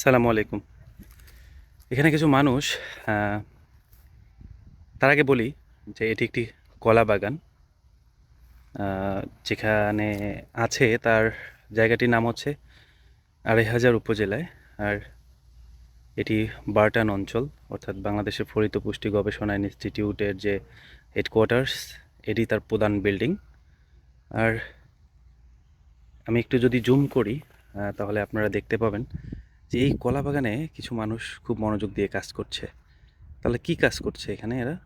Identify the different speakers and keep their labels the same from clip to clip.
Speaker 1: সালামু আলাইকুম। এখানে কিছু মানুষ তার আগে বলি যে এটি একটি কলা বাগান যেখানে আছে তার জায়গাটির নাম হচ্ছে আড়াই হাজার উপজেলায়, আর এটি বার্টান অঞ্চল, অর্থাৎ বাংলাদেশের ফলিত পুষ্টি গবেষণা ইনস্টিটিউটের যে হেডকোয়ার্টার্স, এটি তার প্রধান বিল্ডিং। আর আমি একটু যদি জুম করি তাহলে আপনারা দেখতে পাবেন যে এই কলা বাগানে কিছু মানুষ খুব মনোযোগ দিয়ে কাজ করছে, তাহলে কি কাজ করছে এখানে এরা?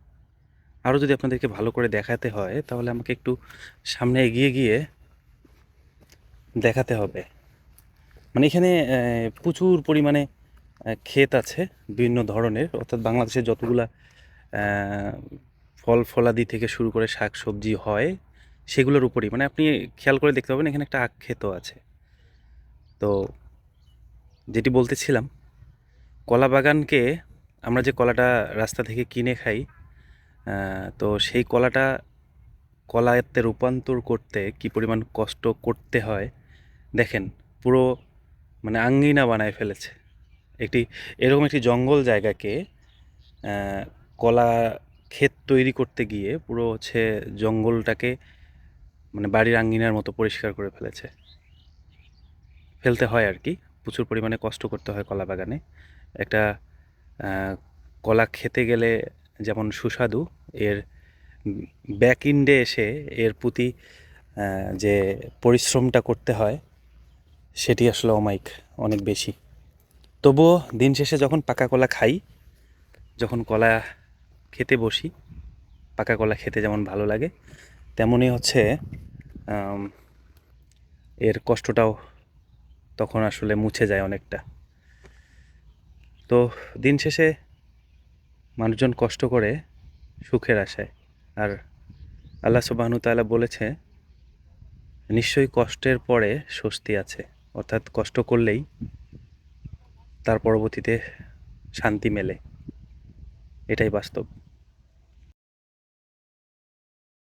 Speaker 1: আরও যদি আপনাদেরকে ভালো করে দেখাতে হয়, তাহলে আমাকে একটু সামনে এগিয়ে গিয়ে দেখাতে হবে। মানে এখানে প্রচুর পরিমাণে ক্ষেত আছে বিভিন্ন ধরনের, অর্থাৎ বাংলাদেশে যতগুলা ফল ফলাদি থেকে শুরু করে শাক সবজি হয়, সেগুলোর উপরই। মানে আপনি খেয়াল করে দেখতে পাবেন এখানে একটা আখ ক্ষেতও আছে। তো যেটি বলতেছিলাম, কলা বাগানকে আমরা যে কলাটা রাস্তা থেকে কিনে খাই তো সেই কলাটা কলাতে রূপান্তর করতে কি পরিমাণ কষ্ট করতে হয়, দেখেন, পুরো মানে আঙ্গিনা বানায় ফেলেছে। একটি এরকম একটি জঙ্গল জায়গাকে কলা ক্ষেত তৈরি করতে গিয়ে পুরো হচ্ছে জঙ্গলটাকে মানে বাড়ির আঙ্গিনার মতো পরিষ্কার করে ফেলেছে। ফেলতে হয় আর কি। প্রচুর পরিমাণে কষ্ট করতে হয় কলা বাগানে। একটা কলা খেতে গেলে যেমন সুস্বাদু, এর ব্যাক ইন্ডে এসে এর প্রতি যে পরিশ্রমটা করতে হয়, সেটি আসলে অমাইক অনেক বেশি। তবুও দিন শেষে যখন পাকা কলা খাই, যখন কলা খেতে বসি, পাকা কলা খেতে যেমন ভালো লাগে, তেমনই হচ্ছে এর কষ্টটাও তখন আসলে মুছে যায় অনেকটা। তো দিন শেষে মানুষজন কষ্ট করে সুখের আশায়। আর আল্লাহ সুবাহনু তাআলা বলেছে, নিশ্চয়ই কষ্টের পরে স্বস্তি আছে। অর্থাৎ কষ্ট করলেই তার পরবর্তীতে শান্তি মেলে। এটাই বাস্তব।